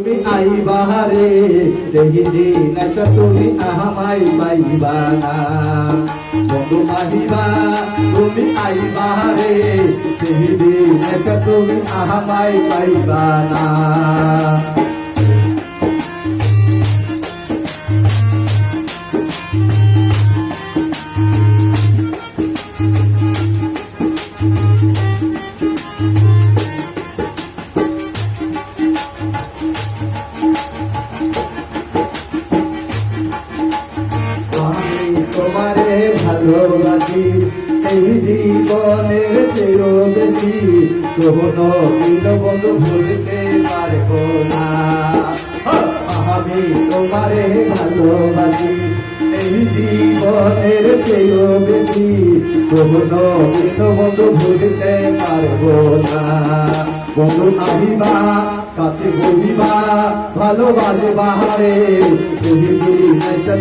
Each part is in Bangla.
তুমি আইবারে সেই দিন এসে তুমি আহামাই পাইবা না। বন্ধু আহিবা তুমি আইবারে সেই দিন এসে তুমি আহামাই পাইবা না। ভালোবাসি এই জীবনের চেয়েও বেশি। কোনো দিন বন্ধু ভুলতে পারব না। আমি তোমারে ভালোবাসি এই জীবনের চেয়েও বেশি। কোনো দিন বন্ধু ভুলতে পারব না। বন্ধু আহিবা, কাছে বলিবা, ভালোবাসে বাহারে।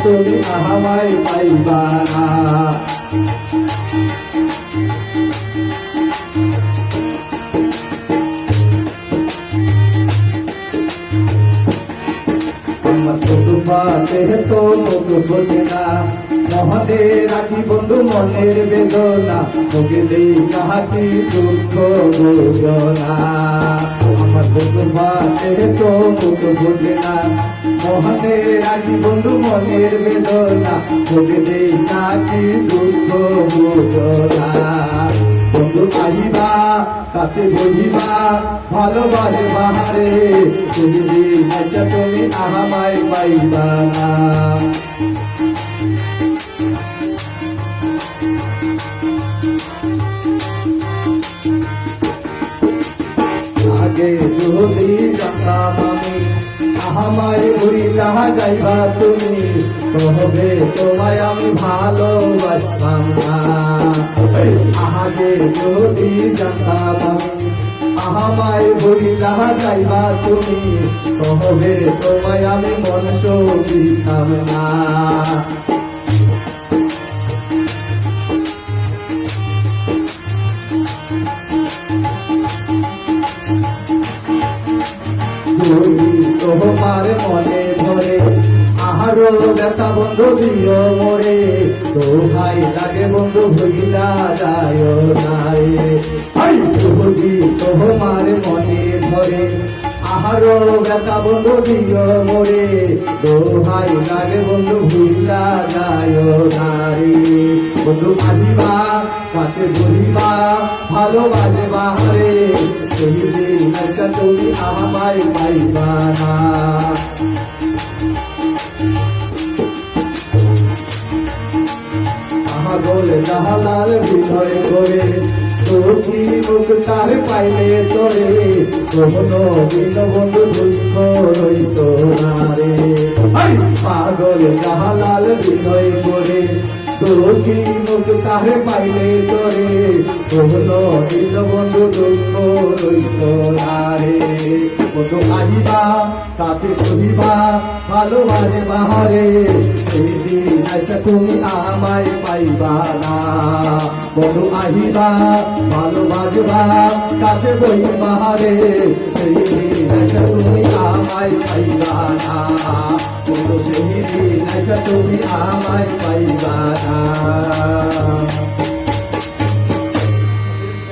তুমি আহামাই পাইবা না। কুটুম্বাতে তো মুখ বোঝে না। মহাদে রাখি বন্ধু মনের বেদনা। তোকে দেই কাহাকি দুঃখ বোঝনা আমার কুটুম্বাতে তো মুখ বোঝে না। মহাদে রাখি বন্ধু মনের বেদনা। তোকে দেই কাহাকি দুঃখ বোঝনা বন্ধু আহিবা কাছে বহিবা ভালোবাসে বাহারে, তুমি দিন আচ্ছা তুমি আহামাই পাইবা না। আগে যদি জানতাম আমি উড়িলা যাইবা তুমি, তবে তোমায় আমি ভালোবাসতাম না এই যদি জানতাম আমি আহামাই যাইবা তুমি তবে তোমায় আমি দিতাম না তোমার মনে ধরে আহারো ব্যথা বন্ধু দিও মোরে। তো ভাই লাগে বন্ধু ভুলিলা যায় নাই। হাই যদি তোমার মনে ধরে। আহারো ব্যথা বন্ধু দিও মোরে। তো ভাই লাগে বন্ধু ভুলিলা যায় নাই। বন্ধু আহিবা কাছে বলিবা ভালোবাসে বাহারে সেই দিন একটা তুমি আমায় পাইবা না। বলে জাহালাল বিনয় করে তুমি মুখ তার পাইলে তোরে কোনো দিন বন্ধু দুঃখ রইত না রে! পাগল জাহালাল বিনয় করে তুমি মুখ তার পাইলে তোরে কোনো দিন বন্ধু দুঃখ রইত না রে। বন্ধু কাছে সহিবা ভালোবাসে বাহারে সেই দিন আইসা তুমি আমায় পাইবা না। বন্ধু আহিবা, ভালোবাসবা, কাছে বই বাহারে সেই দিন আইসা তুমি আমায় পাইবা না। বন্ধু সেই দিন আইসা তুমি আমায় পাইবা না।